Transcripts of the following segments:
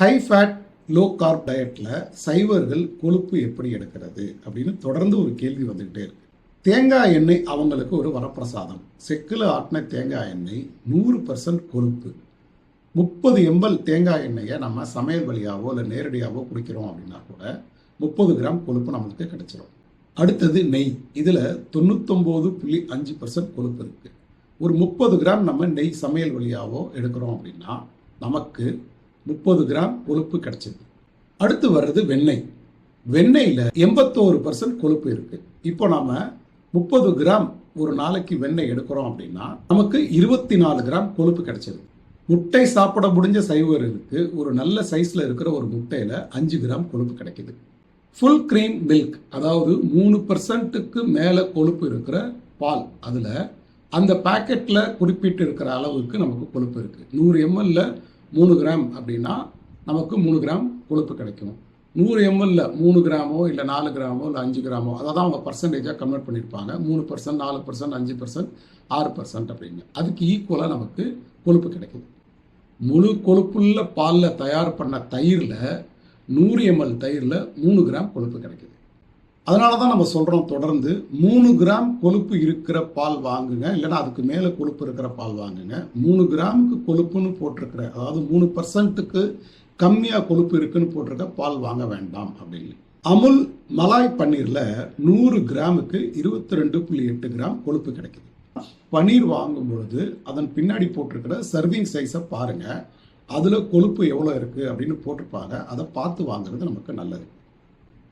High fat low corp டயட்டில் சைவர்கள் கொழுப்பு எப்படி எடுக்கிறது அப்படின்னு தொடர்ந்து ஒரு கேள்வி வந்துக்கிட்டே இருக்கு. தேங்காய் எண்ணெய் அவங்களுக்கு ஒரு வரப்பிரசாதம். செக்கில் ஆட்டின தேங்காய் எண்ணெய் நூறு பர்சன்ட் கொழுப்பு. முப்பது எம்எல் தேங்காய் எண்ணெயை நம்ம சமையல் வழியாவோ இல்லை நேரடியாகவோ குடிக்கிறோம் அப்படின்னா கூட முப்பது கிராம் கொழுப்பு நம்மளுக்கு கிடைச்சிரும். அடுத்தது நெய். இதில் தொண்ணூத்தொம்போது புள்ளி அஞ்சு பர்சன்ட் கொழுப்பு இருக்குது ஒரு முப்பது கிராம் நம்ம நெய் சமையல் வழியாவோ எடுக்கிறோம் அப்படின்னா நமக்கு முப்பது கிராம் கொழுப்பு கிடைச்சிது. அடுத்து வர்றது வெண்ணெய். வெண்ணெயில் எண்பத்தோரு பர்சன்ட் கொழுப்பு இருக்குது இப்போ நாம முப்பது கிராம் ஒரு நாளைக்கு வெண்ணெய் எடுக்கிறோம் அப்படின்னா நமக்கு இருபத்தி நாலு கிராம் கொழுப்பு கிடைச்சது. முட்டை சாப்பிட முடிஞ்ச சைவருக்கு ஒரு நல்ல சைஸ்ல இருக்கிற ஒரு முட்டையில அஞ்சு கிராம் கொழுப்பு கிடைக்குது. ஃபுல் cream மில்க் அதாவது மூணு பர்சன்ட்டுக்கு மேலே கொழுப்பு இருக்கிற பால் அதில் அந்த பாக்கெட்டில் குறிப்பிட்டு இருக்கிற அளவுக்கு நமக்கு கொழுப்பு இருக்குது நூறு எம்எல்ல மூணு கிராம் அப்படின்னா நமக்கு மூணு கிராம் கொழுப்பு கிடைக்கும். நூறு எம்எல்ல மூணு கிராமோ இல்லை நாலு கிராமோ இல்லை அஞ்சு கிராமோ அதை தான் அவங்க பர்சன்டேஜாக கன்வெர்ட் பண்ணியிருப்பாங்க. மூணு பர்சன்ட் நாலு பர்சன்ட் அஞ்சு பர்சன்ட் ஆறு பர்சன்ட் அப்படின்னு. அதுக்கு ஈக்குவலாக நமக்கு கொழுப்பு கிடைக்குது. முழு கொழுப்புள்ள பாலில் தயார் பண்ண தயிரில் நூறு எம்எல் தயிரில் மூணு கிராம் கொழுப்பு கிடைக்குது. அதனால தான் நம்ம சொல்கிறோம் தொடர்ந்து மூணு கிராம் கொழுப்பு இருக்கிற பால் வாங்குங்க. இல்லைன்னா அதுக்கு மேலே கொழுப்பு இருக்கிற பால் வாங்குங்க. மூணு கிராமுக்கு கொழுப்புன்னு போட்டிருக்கிற அதாவது மூணு பர்சன்ட்டுக்கு கம்மியாக கொழுப்பு இருக்குன்னு போட்டிருக்க பால் வாங்க வேண்டாம் அப்படின்னு. அமுல் மலாய் பன்னீரில் நூறு கிராமுக்கு இருபத்தி ரெண்டு புள்ளி எட்டு கிராம் கொழுப்பு கிடைக்குது. பன்னீர் வாங்கும் பொழுது அதன் பின்னாடி போட்டிருக்கிற சர்விங் சைஸை பாருங்க. அதில் கொழுப்பு எவ்வளோ இருக்குது அப்படின்னு போட்டிருப்பாங்க. அதை பார்த்து வாங்குறது நமக்கு நல்லது.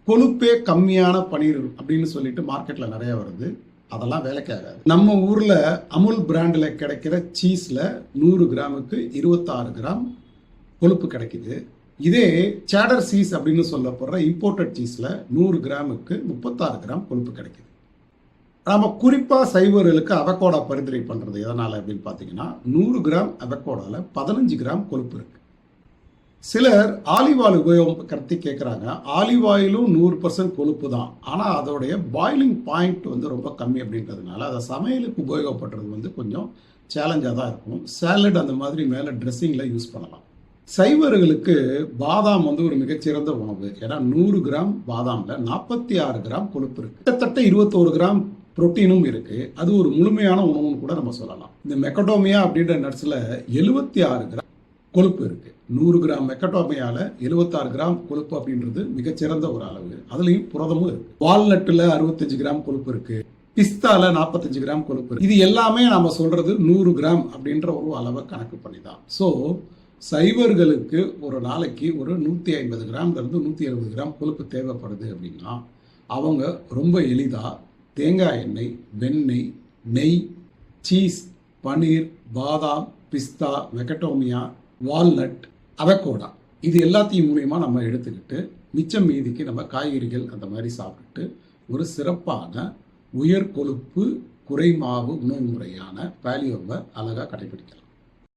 கொழுப்பே கம்மியான பன்னீர் அப்படின்னு சொல்லிட்டு மார்க்கெட்டில் நிறைய வருது. அதெல்லாம் வேலைக்கு ஆகாது. நம்ம ஊரில் அமுல் பிராண்டில் கிடைக்கிற சீஸில் நூறு கிராமுக்கு இருபத்தாறு கிராம் கொழுப்பு கிடைக்குது. இதே சேடர் சீஸ் அப்படின்னு சொல்லப்படுற இம்போர்ட்டட் சீஸில் நூறு கிராமுக்கு முப்பத்தாறு கிராம் கொழுப்பு கிடைக்குது. நாம குறிப்பாக சைவர்களுக்கு அவக்கோடா பரிந்துரை பண்ணுறது எதனால் அப்படின்னு பார்த்தீங்கன்னா நூறு கிராம் அவக்கோடாவில் பதினஞ்சு கிராம் கொழுப்பு இருக்கு. சிலர் ஆலிவ் ஆயில் உபயோகப்படுத்தி கேட்குறாங்க ஆலிவ் ஆயிலும் நூறு பர்சன்ட் கொழுப்பு தான் ஆனால் அதோடைய பாயிலிங் பாயிண்ட் வந்து ரொம்ப கம்மி அப்படின்றதுனால அதை சமையலுக்கு உபயோகப்படுறது வந்து கொஞ்சம் சேலஞ்சாக தான் இருக்கும். சேலட் அந்த மாதிரி மேலே ட்ரெஸ்ஸிங்கில் யூஸ் பண்ணலாம். சைவர்களுக்கு பாதாம் வந்து ஒரு மிகச்சிறந்த உணவு. ஏன்னா நூறு கிராம் பாதாமில் நாற்பத்தி ஆறு கிராம் கொழுப்பு இருக்குது கிட்டத்தட்ட இருபத்தோரு கிராம் புரோட்டீனும் இருக்கு. அது ஒரு முழுமையான உணவுன்னு கூட நம்ம சொல்லலாம். இந்த மெக்கடோமியா அப்படின்ற நட்ஸில் எழுபத்தி ஆறு கிராம் கொழுப்பு இருக்குது நூறு கிராம் மெக்கடோமியால எழுபத்தாறு கிராம் கொழுப்பு அப்படின்றது மிகச்சிறந்த ஒரு அளவு. அதுலயும் புரதமும் இருக்கு. வால்நட்டில் அறுபத்தஞ்சு கிராம் கொழுப்பு இருக்கு. பிஸ்தால நாற்பத்தஞ்சு கிராம் கொழுப்பு இருக்கு. இது எல்லாமே நம்ம சொல்றது நூறு கிராம் அப்படின்ற ஒரு அளவை கணக்கு பண்ணி தான் ஸோ சைவர்களுக்கு ஒரு நாளைக்கு ஒரு நூற்றி ஐம்பது கிராம்ல இருந்து நூற்றி அறுபது கிராம் கொழுப்பு தேவைப்படுது அப்படின்னா அவங்க ரொம்ப எளிதாக தேங்காய் எண்ணெய் வெண்ணெய் நெய் சீஸ் பன்னீர் பாதாம் பிஸ்தா மெக்கட்டோமியா வால்நட் அவக்கோடா. இது எல்லாத்தையும் மூலியமாக நம்ம எடுத்துக்கிட்டு மிச்சம் மீதிக்கு நம்ம காய்கறிகள் அந்த மாதிரி சாப்பிட்டு ஒரு சிறப்பான உயர் கொழுப்பு குறைமாவு உணவு முறையான பேலியோவை அழகாக கடைபிடிக்கலாம்